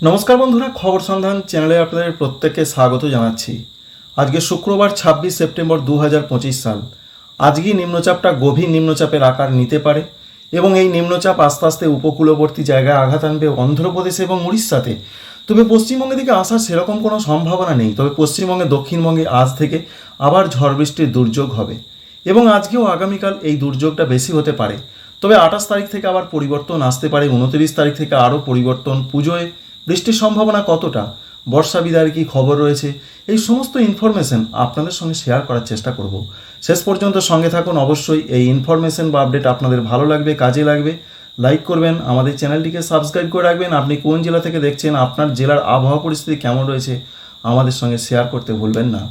নমস্কার বন্ধুরা, খবর সন্ধান চ্যানেলে আপনাদের প্রত্যেককে স্বাগত জানাচ্ছি। আজকে শুক্রবার ছাব্বিশ সেপ্টেম্বর দু হাজার পঁচিশ সাল। আজকেই নিম্নচাপটা গভীর নিম্নচাপের আকার নিতে পারে এবং এই নিম্নচাপ আস্তে আস্তে উপকূলবর্তী জায়গায় আঘাত আনবে অন্ধ্রপ্রদেশ এবং উড়িষ্যাতে। তবে পশ্চিমবঙ্গের দিকে আসার সেরকম কোনো সম্ভাবনা নেই, তবে পশ্চিমবঙ্গে, দক্ষিণবঙ্গে আজ থেকে আবার ঝড় বৃষ্টির দুর্যোগ হবে এবং আজকেও আগামীকাল এই দুর্যোগটা বেশি হতে পারে। তবে আঠাশ তারিখ থেকে আবার পরিবর্তন আসতে পারে, উনত্রিশ তারিখ থেকে আরও পরিবর্তন, পুজোয় বৃষ্টির সম্ভাবনা কতটা? বর্ষা বিদায়ের কি খবর রয়েছে? এই সমস্ত ইনফরমেশন আপনাদের সঙ্গে শেয়ার করার চেষ্টা করব। শেষ পর্যন্ত সঙ্গে থাকুন অবশ্যই। এই ইনফরমেশন বা আপডেট আপনাদের ভালো লাগবে, কাজে লাগবে লাইক করবেন, আমাদের চ্যানেলটিকে সাবস্ক্রাইব করে রাখবেন। আপনি কোন জেলা থেকে দেখছেন, আপনার জেলার আবহাওয়া পরিস্থিতি কেমন রয়েছে, আমাদের সঙ্গে শেয়ার করতে ভুলবেন না।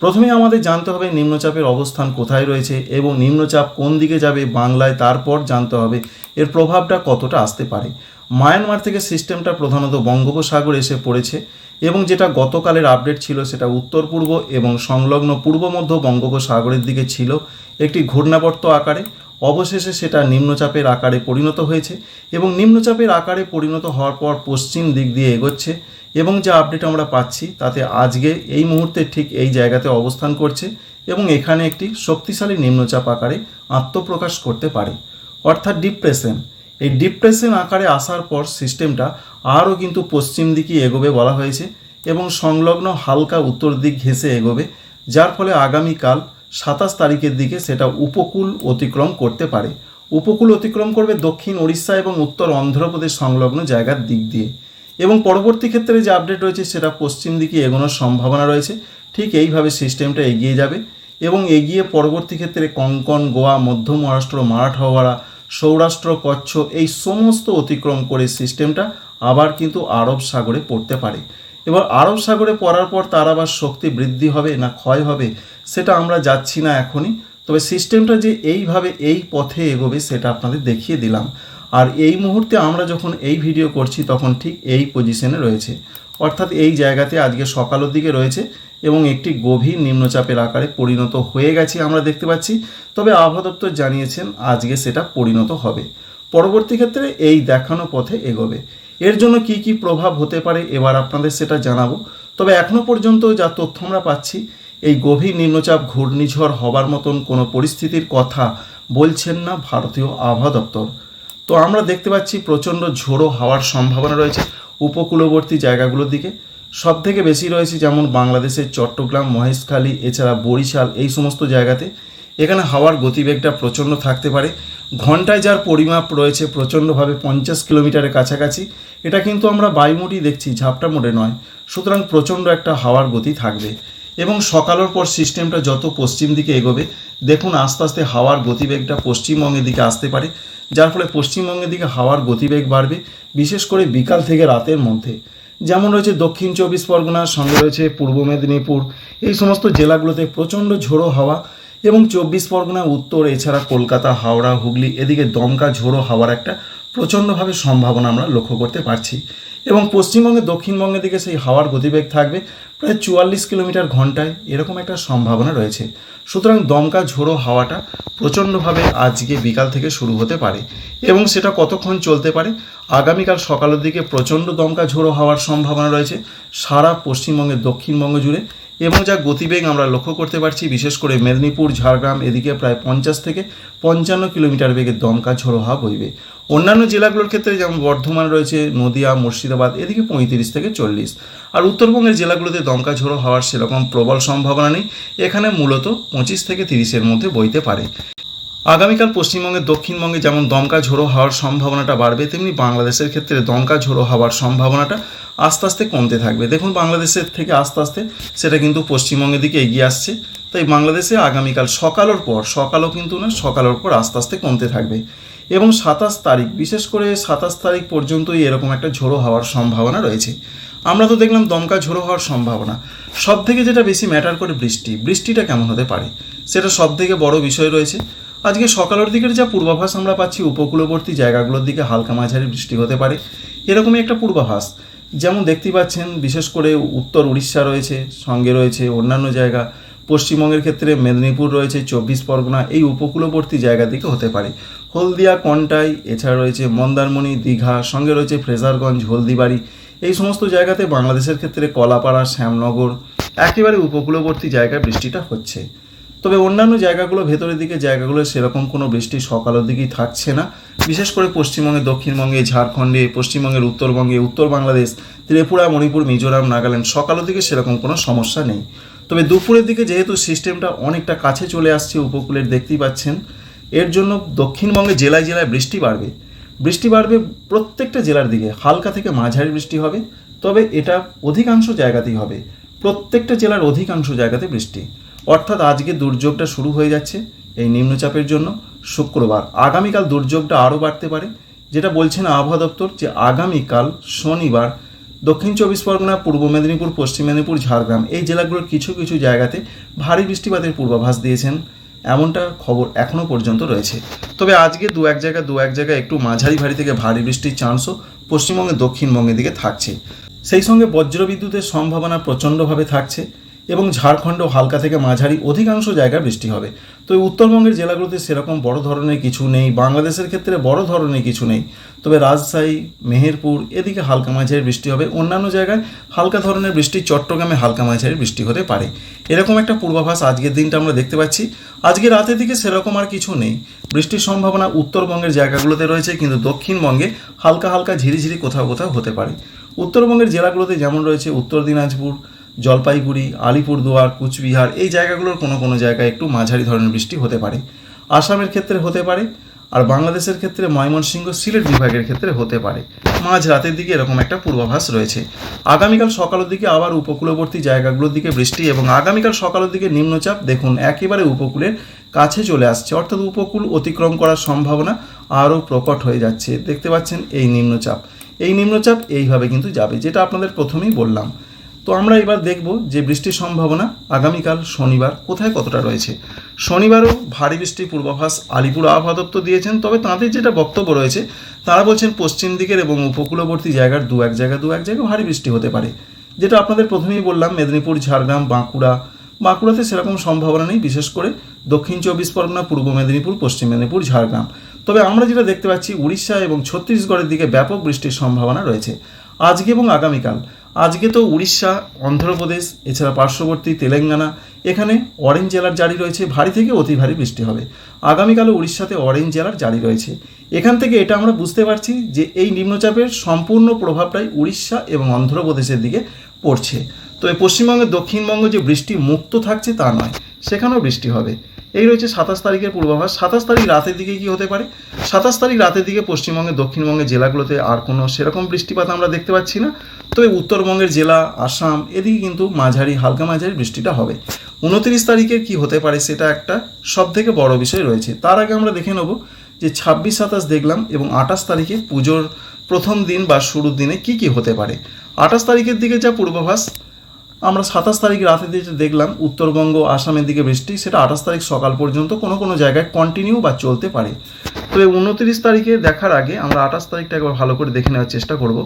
প্রথমে আমাদের জানতে হবে নিম্নচাপের অবস্থান কোথায় রয়েছে এবং নিম্নচাপ কোন দিকে যাবে বাংলায়, তারপর জানতে হবে এর প্রভাবটা কতটা আসতে পারে। মায়ানমার থেকে সিস্টেমটা প্রধানত বঙ্গোপসাগরে এসে পড়েছে এবং যেটা গতকালের আপডেট ছিল সেটা উত্তর পূর্ব এবং সংলগ্ন পূর্ব মধ্য বঙ্গোপসাগরের দিকে ছিল একটি ঘূর্ণাবর্ত আকারে। অবশেষে সেটা নিম্নচাপের আকারে পরিণত হয়েছে এবং নিম্নচাপের আকারে পরিণত হওয়ার পর পশ্চিম দিক দিয়ে এগোচ্ছে এবং যা আপডেট আমরা পাচ্ছি তাতে আজকে এই মুহূর্তে ঠিক এই জায়গাতে অবস্থান করছে এবং এখানে একটি শক্তিশালী নিম্নচাপ আকারে আত্মপ্রকাশ করতে পারে। অর্থাৎ ডিপ্রেশন এই ডিপ্রেশন আকারে আসার পর সিস্টেমটা আরও কিন্তু পশ্চিম দিকে এগোবে বলা হয়েছে এবং সংলগ্ন হালকা উত্তর দিক ঘেঁষে এগোবে, যার ফলে আগামীকাল সাতাশ তারিখের দিকে সেটা উপকূল অতিক্রম করতে পারে। উপকূল অতিক্রম করবে দক্ষিণ ওড়িশা এবং উত্তর অন্ধ্রপ্রদেশ সংলগ্ন জায়গার দিক দিয়ে। এবং পরবর্তী ক্ষেত্রে যে আপডেট রয়েছে সেটা পশ্চিম দিকে এগোনোর সম্ভাবনা রয়েছে। ঠিক এইভাবে সিস্টেমটা এগিয়ে যাবে এবং এগিয়ে পরবর্তী ক্ষেত্রে কঙ্কন, গোয়া, মধ্য মহারাষ্ট্র মারাঠওয়াড়া সৌরাষ্ট্র, কচ্ছ এই সমস্ত অতিক্রম করে সিস্টেমটা আবার কিন্তু আরব সাগরে পড়তে পারে। এবার আরব সাগরে পড়ার পর তার আবার শক্তি বৃদ্ধি হবে না ক্ষয় হবে সেটা আমরা যাচ্ছি না এখনই। তবে সিস্টেমটা যে এইভাবে এই পথে এগোবে সেটা আপনাদের দেখিয়ে দিলাম। আর এই মুহূর্তে আমরা যখন এই ভিডিও করছি, তখন ঠিক এই পজিশনে রয়েছে। অর্থাৎ এই জায়গাতে আজকে সকালের দিকে রয়েছে এবং একটি গভীর নিম্নচাপের আকারে পরিণত হয়ে গেছে আমরা দেখতে পাচ্ছি। তবে আবহাওয়া দপ্তর জানিয়েছেন আজকে সেটা পরিণত হবে। পরবর্তী ক্ষেত্রে এই দেখানো পথে এগোবে। এর জন্য কি কি প্রভাব হতে পারে এবার আপনাদের সেটা জানাব। তবে এখনও পর্যন্ত যা তথ্য আমরা পাচ্ছি, এই গভীর নিম্নচাপ, ঘূর্ণিঝড় হবার মতন কোনো পরিস্থিতির কথা বলছেন না ভারতীয় আবহাওয়া দপ্তর। তো আমরা দেখতে পাচ্ছি প্রচণ্ড ঝোড়ো হাওয়ার সম্ভাবনা রয়েছে উপকূলবর্তী জায়গাগুলোর দিকে। সব থেকে বেশি রয়েছে যেমন বাংলাদেশের চট্টগ্রাম, মহেশখালী, এছাড়া বরিশাল এই সমস্ত জায়গাতে। এখানে হাওয়ার গতিবেগটা প্রচণ্ড থাকতে পারে। ঘন্টায় যার পরিমাপ রয়েছে প্রচণ্ডভাবে পঞ্চাশ কিলোমিটারের কাছাকাছি। এটা কিন্তু আমরা বায়ুমোডি দেখছি, ঝাপটা মোডে নয়। সুতরাং প্রচণ্ড একটা হাওয়ার গতি থাকবে। এবং সকালের পর সিস্টেমটা যত পশ্চিম দিকে এগোবে, দেখুন আস্তে আস্তে হাওয়ার গতিবেগটা পশ্চিমবঙ্গের দিকে আসতে পারে, যার ফলে পশ্চিমবঙ্গের দিকে হাওয়ার গতিবেগ বাড়বে, বিশেষ করে বিকাল থেকে রাতের মধ্যে। যেমন রয়েছে দক্ষিণ চব্বিশ পরগনার সঙ্গে রয়েছে পূর্ব মেদিনীপুর, এই সমস্ত জেলাগুলোতে প্রচণ্ড ঝোড়ো হাওয়া এবং চব্বিশ পরগনা, উত্তর, এছাড়া কলকাতা, হাওড়া, হুগলি, এদিকে দমকা ঝোড়ো হাওয়ার একটা প্রচণ্ডভাবে সম্ভাবনা আমরা লক্ষ্য করতে পারছি। এবং পশ্চিমবঙ্গে দক্ষিণবঙ্গের দিকে সেই হাওয়ার গতিবেগ থাকবে প্রায় চুয়াল্লিশ কিলোমিটার ঘন্টায়। এরকম একটা সম্ভাবনা রয়েছে। সুতরাং দমকা ঝোড়ো হাওয়াটা প্রচণ্ডভাবে আজকে বিকাল থেকে শুরু হতে পারে এবং সেটা কতক্ষণ চলতে পারে? আগামীকাল সকালের দিকে প্রচণ্ড দমকা ঝোড়ো হাওয়ার সম্ভাবনা রয়েছে সারা পশ্চিমবঙ্গের দক্ষিণবঙ্গ জুড়ে। এবং যা গতিবেগ আমরা লক্ষ্য করতে পারছি, বিশেষ করে মেদিনীপুর, ঝাড়গ্রাম, এদিকে প্রায় পঞ্চাশ থেকে পঞ্চান্ন কিলোমিটার বেগে দমকা ঝোড়ো হাওয়া বইবে। অন্যান্য জেলাগুলোর ক্ষেত্রে যেমন বর্ধমান রয়েছে, নদিয়া, মুর্শিদাবাদ, এদিকে পঁয়ত্রিশ থেকে চল্লিশ। আর উত্তরবঙ্গের জেলাগুলোতে দমকা ঝোড়ো হওয়ার সেরকম প্রবল সম্ভাবনা নেই। এখানে মূলত পঁচিশ থেকে তিরিশের মধ্যে বইতে পারে। আগামীকাল পশ্চিমবঙ্গের দক্ষিণবঙ্গে যেমন দমকা ঝোড়ো হওয়ার সম্ভাবনাটা বাড়বে, তেমনি বাংলাদেশের ক্ষেত্রে দমকা ঝোড়ো হওয়ার সম্ভাবনাটা আস্তে আস্তে কমতে থাকবে। দেখুন, বাংলাদেশের থেকে আস্তে আস্তে সেটা কিন্তু পশ্চিমবঙ্গের দিকে এগিয়ে আসছে। তাই বাংলাদেশে আগামীকাল সকালের পর, সকালও কিন্তু না সকালের পর আস্তে আস্তে কমতে থাকবে। এবং সাতাশ তারিখ, বিশেষ করে সাতাশ তারিখ পর্যন্তই এরকম একটা ঝোড়ো হওয়ার সম্ভাবনা রয়েছে। আমরা তো দেখলাম দমকা ঝোড়ো হওয়ার সম্ভাবনা। সব থেকে যেটা বেশি ম্যাটার করে বৃষ্টি, বৃষ্টিটা কেমন হতে পারে? সেটা সব থেকে বড় বিষয় রয়েছে। আজকে সকালের দিকের যা পূর্বাভাস আমরা পাচ্ছি উপকূলবর্তী জায়গাগুলোর দিকে হালকা মাঝারি বৃষ্টি হতে পারে, এরকমই একটা পূর্বাভাস। যেমন দেখতেই পাচ্ছেন, বিশেষ করে উত্তর উড়িষ্যা রয়েছে, সঙ্গে রয়েছে অন্যান্য জায়গা। পশ্চিমবঙ্গের ক্ষেত্রে মেদিনীপুর রয়েছে, চব্বিশ পরগনা এই উপকূলবর্তী জায়গা দিকে হতে পারে। হলদিয়া, কন্টাই, এছাড়া রয়েছে মন্দারমণি, দীঘা, সঙ্গে রয়েছে ফ্রেজারগঞ্জ, হলদিবাড়ি। এই সমস্ত জায়গাতে বাংলাদেশের ক্ষেত্রে কলাপাড়া, শ্যামনগর, একেবারে উপকূলবর্তী জায়গায় বৃষ্টিটা হচ্ছে। তবে অন্যান্য জায়গাগুলো, ভেতরের দিকে জায়গাগুলো সেরকম কোনো বৃষ্টি সকালের দিকেই থাকছে না। বিশেষ করে পশ্চিমবঙ্গে, দক্ষিণবঙ্গে, ঝাড়খণ্ডে, পশ্চিমবঙ্গের উত্তরবঙ্গে, উত্তর বাংলাদেশ, ত্রিপুরা, মণিপুর, মিজোরাম, নাগাল্যান্ড সকালের দিকে সেরকম কোনো সমস্যা নেই। তবে দুপুরের দিকে যেহেতু সিস্টেমটা অনেকটা কাছে চলে আসছে, উপকূলের দেখতেই পাচ্ছেন, এর জন্য দক্ষিণবঙ্গে জেলায় জেলায় বৃষ্টি বাড়বে। বৃষ্টি বাড়বে প্রত্যেকটা জেলার দিকে, হালকা থেকে মাঝারি বৃষ্টি হবে, তবে এটা অধিকাংশ জায়গাতেই হবে। প্রত্যেকটা জেলার অধিকাংশ জায়গাতে বৃষ্টি। অর্থাৎ আজকে দুর্যোগটা শুরু হয়ে যাচ্ছে এই নিম্নচাপের জন্য শুক্রবার। আগামীকাল দুর্যোগটা আরও বাড়তে পারে, যেটা বলছেন আবহাওয়া দপ্তর যে আগামীকাল শনিবার দক্ষিণ চব্বিশ পরগনা, পূর্ব মেদিনীপুর, পশ্চিম মেদিনীপুর, ঝাড়গ্রাম এই জেলাগুলোর কিছু কিছু জায়গাতে ভারী বৃষ্টিপাতের পূর্বাভাস দিয়েছেন। এমনটা খবর এখনও পর্যন্ত রয়েছে। তবে আজকে দু এক জায়গা, দু এক জায়গায় একটু মাঝারি ভারী থেকে ভারী বৃষ্টির চান্সও পশ্চিমবঙ্গে দক্ষিণবঙ্গের দিকে থাকছে। সেই সঙ্গে বজ্রবিদ্যুতের সম্ভাবনা প্রচণ্ডভাবে থাকছে। এবং ঝাড়খণ্ড হালকা থেকে মাঝারি অধিকাংশ জায়গায় বৃষ্টি হবে। তো উত্তরবঙ্গের জেলাগুলোতে সেরকম বড় ধরনের কিছু নেই, বাংলাদেশের ক্ষেত্রে বড় ধরনের কিছু নেই। তবে রাজশাহী, মেহেরপুর, এদিকে হালকা মাঝারি বৃষ্টি হবে। অন্যান্য জায়গায় হালকা ধরনের বৃষ্টি, চট্টগ্রামে হালকা মাঝারি বৃষ্টি হতে পারে। এরকম একটা পূর্বাভাস আজকের দিনটা আমরা দেখতে পাচ্ছি। আজকে রাতের দিকে সেরকম আর কিছু নেই। বৃষ্টির সম্ভাবনা উত্তরবঙ্গের জায়গাগুলোতে রয়েছে, কিন্তু দক্ষিণবঙ্গে হালকা হালকা ঝিরিঝিরি কোথাও কোথাও হতে পারে। উত্তরবঙ্গের জেলাগুলোতে যেমন রয়েছে উত্তর দিনাজপুর জলপাইগুড়ি, আলিপুরদুয়ার, কুচবিহার এই জায়গাগুলোর কোনো কোনো জায়গায় একটু মাঝারি ধরনের বৃষ্টি হতে পারে। আসামের ক্ষেত্রে হতে পারে আর বাংলাদেশের ক্ষেত্রে ময়মনসিংহ সিলেট বিভাগের ক্ষেত্রে হতে পারে। মাঝ রাতের দিকে এরকম একটা পূর্বাভাস রয়েছে। আগামীকাল সকালের দিকে আবার উপকূলবর্তী জায়গাগুলোর দিকে বৃষ্টি এবং আগামীকাল সকালের দিকে নিম্নচাপ দেখুন একেবারে উপকূলের কাছে চলে আসছে। অর্থাৎ উপকূল অতিক্রম করার সম্ভাবনা আরও প্রকট হয়ে যাচ্ছে। দেখতে পাচ্ছেন এই নিম্নচাপ। এই নিম্নচাপ এইভাবে কিন্তু যাবে, যেটা আপনাদের প্রথমেই বললাম। তো আমরা এবার দেখব যে বৃষ্টির সম্ভাবনা আগামীকাল শনিবার কোথায় কতটা রয়েছে। শনিবারও ভারী বৃষ্টির পূর্বাভাস আলিপুর আবহাওয়া দপ্তর দিয়েছেন, তবে তাঁদের যেটা বক্তব্য রয়েছে, তারা বলছেন পশ্চিম দিকের এবং উপকূলবর্তী জায়গার দু এক জায়গা দু এক জায়গায় ভারী বৃষ্টি হতে পারে। যেটা আপনাদের প্রথমেই বললাম, মেদিনীপুর, ঝাড়গ্রাম, বাঁকুড়া। বাঁকুড়াতে সেরকম সম্ভাবনা নেই, বিশেষ করে দক্ষিণ চব্বিশ পরগনা, পূর্ব মেদিনীপুর, পশ্চিম মেদিনীপুর, ঝাড়গ্রাম। তবে আমরা যেটা দেখতে পাচ্ছি, উড়িষ্যা এবং ছত্তিশগড়ের দিকে ব্যাপক বৃষ্টির সম্ভাবনা রয়েছে। আজকে এবং আগামীকাল আজকে তো উড়িষ্যা, অন্ধ্রপ্রদেশ, এছাড়া পার্শ্ববর্তী তেলেঙ্গানা, এখানে অরেঞ্জ জেলার জারি রয়েছে, ভারী থেকে অতি ভারী বৃষ্টি হবে। আগামীকালও উড়িষ্যাতে অরেঞ্জ জেলার জারি রয়েছে। এখান থেকে এটা আমরা বুঝতে পারছি যে এই নিম্নচাপের সম্পূর্ণ প্রভাবটাই উড়িষ্যা এবং অন্ধ্রপ্রদেশের দিকে পড়ছে। তো এই পশ্চিমবঙ্গের দক্ষিণবঙ্গ যে বৃষ্টি মুক্ত থাকছে তা নয়, সেখানেও বৃষ্টি হবে। এই রয়েছে সাতাশ তারিখের পূর্বাভাস। সাতাশ তারিখ রাতের দিকে কি হতে পারে? সাতাশ তারিখ রাতের দিকে পশ্চিমবঙ্গের দক্ষিণবঙ্গের জেলাগুলোতে আর কোনো সেরকম বৃষ্টিপাত আমরা দেখতে পাচ্ছি না। তবে উত্তরবঙ্গের জেলা, আসাম, এদিকে কিন্তু মাঝারি, হালকা মাঝারি বৃষ্টিটা হবে। উনত্রিশ তারিখে কি হতে পারে সেটা একটা সব থেকে বড় বিষয় রয়েছে। তার আগে আমরা দেখে নেব যে ছাব্বিশ, সাতাশ দেখলাম এবং আঠাশ তারিখে পুজোর প্রথম দিন বা শুরুর দিনে কি কি হতে পারে। আঠাশ তারিখের দিকে যা পূর্বাভাস আমরা সাতাশ তারিখ রাতে যেটা দেখলাম, উত্তরবঙ্গ, আসামের দিকে বৃষ্টি, সেটা আঠাশ তারিখ সকাল পর্যন্ত কোনো কোনো জায়গায় কন্টিনিউ বা চলতে পারে। তবে উনত্রিশ তারিখে দেখার আগে আমরা আঠাশ তারিখটা একবার ভালো করে দেখে নেওয়ার চেষ্টা করব।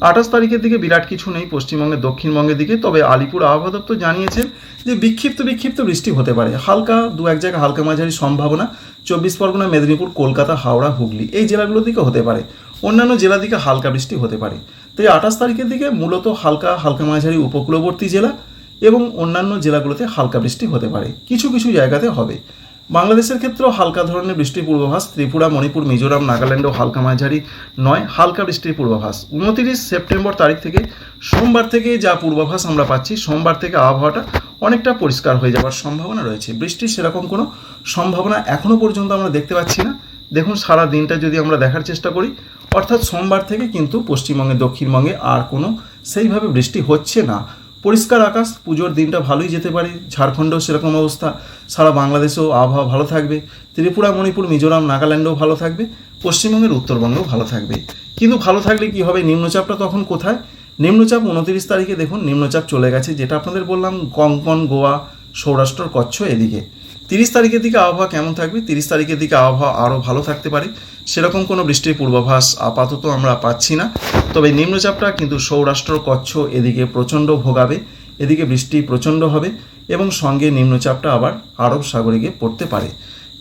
আঠাশ তারিখের দিকে বিরাট কিছু নেই পশ্চিমবঙ্গের, দক্ষিণবঙ্গের দিকে, তবে আলিপুর আবহাওয়া দপ্তর জানিয়েছেন যে বিক্ষিপ্ত বিক্ষিপ্ত বৃষ্টি হতে পারে। হালকা দু এক জায়গায় হালকা মাঝারি সম্ভাবনা। চব্বিশ পরগনা, মেদিনীপুর, কলকাতা, হাওড়া, হুগলি এই জেলাগুলোর দিকে হতে পারে। অন্যান্য জেলা দিকে হালকা বৃষ্টি হতে পারে। তো এই আঠাশ তারিখের দিকে মূলত হালকা হালকা মাঝারি উপকূলবর্তী জেলা এবং অন্যান্য জেলাগুলোতে হালকা বৃষ্টি হতে পারে। কিছু কিছু জায়গাতে হবে। বাংলাদেশের ক্ষেত্রেও হালকা ধরনের বৃষ্টির পূর্বাভাস ত্রিপুরা, মণিপুর, মিজোরাম, নাগাল্যান্ডেও হালকা মাঝারি নয়, হালকা বৃষ্টির পূর্বাভাস। উনতিরিশ সেপ্টেম্বর তারিখ থেকে সোমবার থেকে যা পূর্বাভাস আমরা পাচ্ছি, সোমবার থেকে আবহাওয়াটা অনেকটা পরিষ্কার হয়ে যাওয়ার সম্ভাবনা রয়েছে। বৃষ্টির সেরকম কোনো সম্ভাবনা এখনও পর্যন্ত আমরা দেখতে পাচ্ছি না। দেখুন, সারা দিনটা যদি আমরা দেখার চেষ্টা করি অর্থাৎ সোমবার থেকে কিন্তু পশ্চিমবঙ্গে, দক্ষিণবঙ্গে আর কোনো সেইভাবে বৃষ্টি হচ্ছে না। পরিষ্কার আকাশ, পুজোর দিনটা ভালোই যেতে পারে, ঝাড়খণ্ডেও সেরকম অবস্থা, সারা বাংলাদেশেও আবহাওয়া ভালো থাকবে, ত্রিপুরা, মণিপুর, মিজোরাম, নাগাল্যান্ডেও ভালো থাকবে, পশ্চিমবঙ্গের উত্তরবঙ্গেও ভালো থাকবে। কিন্তু ভালো থাকলে কি হবে, নিম্নচাপটা তখন কোথায়? নিম্নচাপ উনত্রিশ তারিখে দেখুন, নিম্নচাপ চলে গেছে, যেটা আপনাদের বললাম, কঙ্কন, গোয়া, সৌরাষ্ট্র, কচ্ছ এদিকে। তিরিশ তারিখের দিকে আবহাওয়া কেমন থাকবে? তিরিশ তারিখের দিকে আবহাওয়া আরও ভালো থাকতে পারে। সেরকম কোনো বৃষ্টির পূর্বাভাস আপাতত আমরা পাচ্ছি না। তবে নিম্নচাপটা কিন্তু সৌরাষ্ট্র, কচ্ছ এদিকে প্রচণ্ড ভোগাবে। এদিকে বৃষ্টি প্রচণ্ড হবে এবং সঙ্গে নিম্নচাপটা আবার আরব সাগরে গিয়ে পড়তে পারে।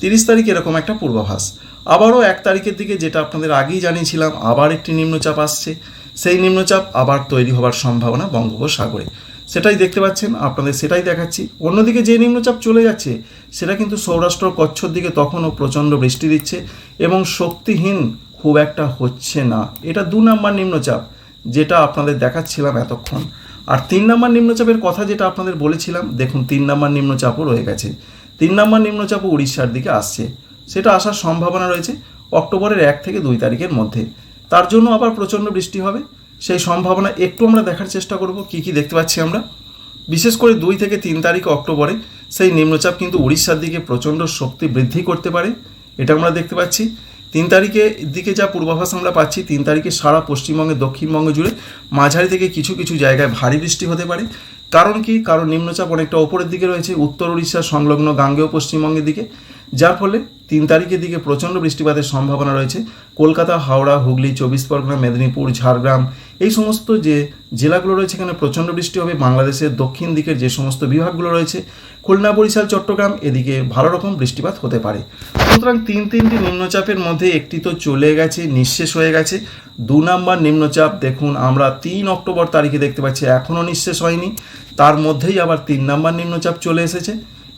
তিরিশ তারিখ এরকম একটা পূর্বাভাস। আবারও এক তারিখের দিকে যেটা আপনাদের আগেই জানিয়েছিলাম, আবার একটি নিম্নচাপ আসছে। সেই নিম্নচাপ আবার তৈরি হবার সম্ভাবনা বঙ্গোপসাগরে। সেটাই দেখতে পাচ্ছেন, আপনাদের সেটাই দেখাচ্ছি। অন্যদিকে যে নিম্নচাপ চলে যাচ্ছে, সেটা কিন্তু সৌরাষ্ট্র কচ্ছর দিকে তখনও প্রচণ্ড বৃষ্টি দিচ্ছে এবং শক্তিহীন খুব একটা হচ্ছে না। এটা দু নম্বর নিম্নচাপ যেটা আপনাদের দেখাচ্ছিলাম এতক্ষণ। আর তিন নম্বর নিম্নচাপের কথা যেটা আপনাদের বলেছিলাম, দেখুন তিন নম্বর নিম্নচাপও রয়ে গেছে। তিন নম্বর নিম্নচাপও উড়িষ্যার দিকে আসছে। সেটা আসার সম্ভাবনা রয়েছে অক্টোবরের এক থেকে দুই তারিখের মধ্যে। তার জন্য আবার প্রচণ্ড বৃষ্টি হবে। সেই সম্ভাবনা একটু আমরা দেখার চেষ্টা করব, কি কি দেখতে পাচ্ছি আমরা। বিশেষ করে দুই থেকে তিন তারিখ অক্টোবরে সেই নিম্নচাপ কিন্তু উড়িষ্যার দিকে প্রচণ্ড শক্তি বৃদ্ধি করতে পারে, এটা আমরা দেখতে পাচ্ছি। তিন তারিখে দিকে যা পূর্বাভাস আমরা পাচ্ছি, তিন তারিখে সারা পশ্চিমবঙ্গে, দক্ষিণবঙ্গ জুড়ে মাঝারি থেকে কিছু কিছু জায়গায় ভারী বৃষ্টি হতে পারে। কারণ কি? কারণ নিম্নচাপ অনেকটা ওপরের দিকে রয়েছে, উত্তর উড়িষ্যা সংলগ্ন গাঙ্গেয় পশ্চিমবঙ্গের দিকে। যার ফলে তিন তারিখের দিকে প্রচণ্ড বৃষ্টিপাতের সম্ভাবনা রয়েছে। কলকাতা, হাওড়া, হুগলি, চব্বিশ পরগনা, মেদিনীপুর, ঝাড়গ্রাম, এই সমস্ত যে জেলাগুলো রয়েছে এখানে প্রচণ্ড বৃষ্টি হবে। বাংলাদেশের দক্ষিণ দিকের যে সমস্ত বিভাগগুলো রয়েছে, খুলনা, বরিশাল, চট্টগ্রাম, এদিকে ভালো রকম বৃষ্টিপাত হতে পারে। সুতরাং তিন তিনটি নিম্নচাপের মধ্যে একটি তো চলে গেছে, নিঃশেষ হয়ে গেছে। দু নম্বর নিম্নচাপ দেখুন, আমরা তিন অক্টোবর তারিখে দেখতে পাচ্ছি, এখনও নিঃশেষ হয়নি। তার মধ্যেই আবার তিন নম্বর নিম্নচাপ চলে এসেছে।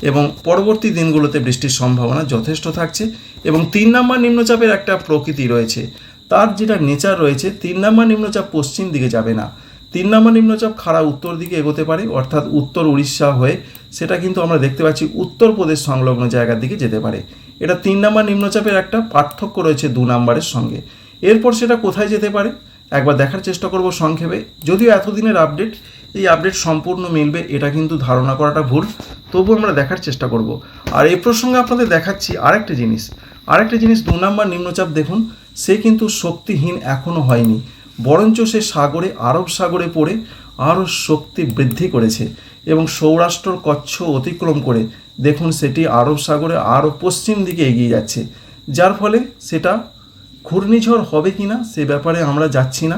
এবং পরবর্তী দিনগুলোতে বৃষ্টির সম্ভাবনা যথেষ্ট থাকছে এবং তিন নম্বর নিম্নচাপের একটা প্রকৃতি রয়েছে। তার যেটা নেচার রয়েছে, তিন নম্বর নিম্নচাপ পশ্চিম দিকে যাবে না। তিন নম্বর নিম্নচাপ খাড়া উত্তর দিকে এগোতে পারে, অর্থাৎ উত্তর উড়িষ্যা হয়ে সেটা কিন্তু আমরা দেখতে পাচ্ছি উত্তরপ্রদেশ সংলগ্ন জায়গার দিকে যেতে পারে। এটা তিন নম্বর নিম্নচাপের একটা পার্থক্য রয়েছে দু নম্বরের সঙ্গে। এরপর সেটা কোথায় যেতে পারে? একবার দেখার চেষ্টা করব সংক্ষেপে। যদিও এতদিনের আপডেট এই আপডেট সম্পূর্ণ মিলবে, এটা কিন্তু ধারণা করাটা ভুল। তবু আমরা দেখার চেষ্টা করব। আর এই প্রসঙ্গে আপনাদের দেখাচ্ছি আরেকটা জিনিস। আরেকটা জিনিস, দু নম্বর নিম্নচাপ দেখুন, সে কিন্তু শক্তিহীন এখনও হয়নি। বরঞ্চ সে সাগরে, আরব সাগরে পড়ে আরও শক্তি বৃদ্ধি করেছে এবং সৌরাষ্ট্র কচ্ছ অতিক্রম করে। দেখুন, সেটি আরব সাগরে আরও পশ্চিম দিকে এগিয়ে যাচ্ছে। যার ফলে সেটা ঘূর্ণিঝড় হবে কি না সে ব্যাপারে আমরা যাচ্ছি না।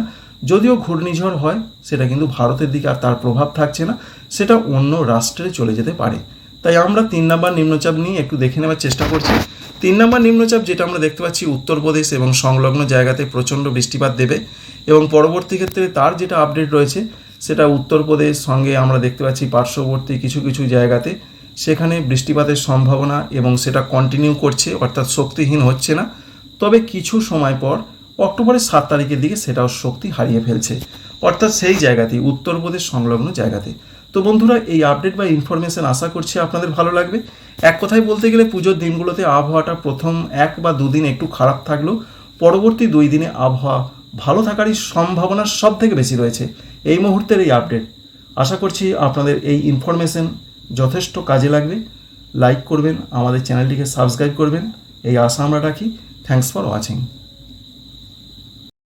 যদিও ঘূর্ণিঝড় হয়, সেটা কিন্তু ভারতের দিকে আর তার প্রভাব থাকছে না, সেটা অন্য রাষ্ট্রে চলে যেতে পারে। তাই আমরা তিন নম্বর নিম্নচাপ নিয়ে একটু দেখে নেওয়ার চেষ্টা করছি। তিন নম্বর নিম্নচাপ যেটা আমরা দেখতে পাচ্ছি উত্তরপ্রদেশ এবং সংলগ্ন জায়গাতে প্রচণ্ড বৃষ্টিপাত দেবে এবং পরবর্তী ক্ষেত্রে তার যেটা আপডেট রয়েছে, সেটা উত্তরপ্রদেশ সঙ্গে আমরা দেখতে পাচ্ছি পার্শ্ববর্তী কিছু কিছু জায়গাতে। সেখানে বৃষ্টিপাতের সম্ভাবনা এবং সেটা কন্টিনিউ করছে, অর্থাৎ শক্তিহীন হচ্ছে না। তবে কিছু সময় পর অক্টোবরের সাত তারিখের দিকে সেটাও শক্তি হারিয়ে ফেলছে। অর্থাৎ সেই জায়গাতেই, উত্তরপ্রদেশ সংলগ্ন জায়গাতে। তো বন্ধুরা, এই আপডেট বা ইনফরমেশন আশা করছি আপনাদের ভালো লাগবে। এক কথায় বলতে গেলে, পুজোর দিনগুলোতে আবহাওয়াটা প্রথম এক বা দুদিন একটু খারাপ থাকলেও পরবর্তী দুই দিনে আবহাওয়া ভালো থাকারই সম্ভাবনা সব থেকে বেশি রয়েছে। এই মুহূর্তের এই আপডেট আশা করছি আপনাদের এই ইনফরমেশন যথেষ্ট কাজে লাগবে। লাইক করবেন, আমাদের চ্যানেলটিকে সাবস্ক্রাইব করবেন। এই আশা আমরা রাখি। Thanks for watching